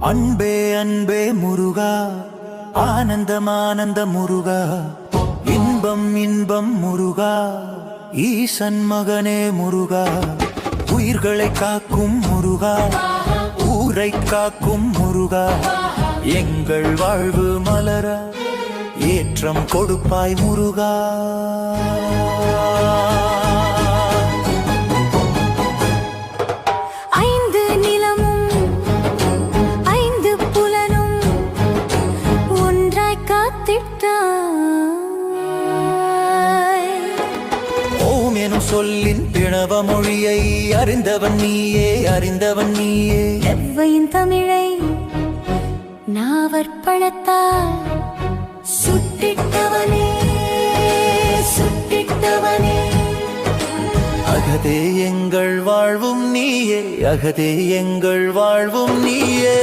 அன்பே அன்பே முருகா ஆனந்தம் ஆனந்த முருகா இன்பம் இன்பம் முருகா ஈசன் மகனே முருகா உயிர்களை காக்கும் முருகா ஊரை காக்கும் முருகா எங்கள் வாழ்வு மலர ஏற்றம் கொடுப்பாய் முருகா. எனும் சொல்லின் பிணவ மொழியை அறிந்தவன் நீயே அறிந்தவன் நீயே. எவ்வையின் தமிழை நாவற்பழத்தால் சுட்டிட்டவனே சுட்டிட்டவனே. அகதே எங்கள் வாழ்வும் நீயே அகதே எங்கள் வாழ்வும் நீயே.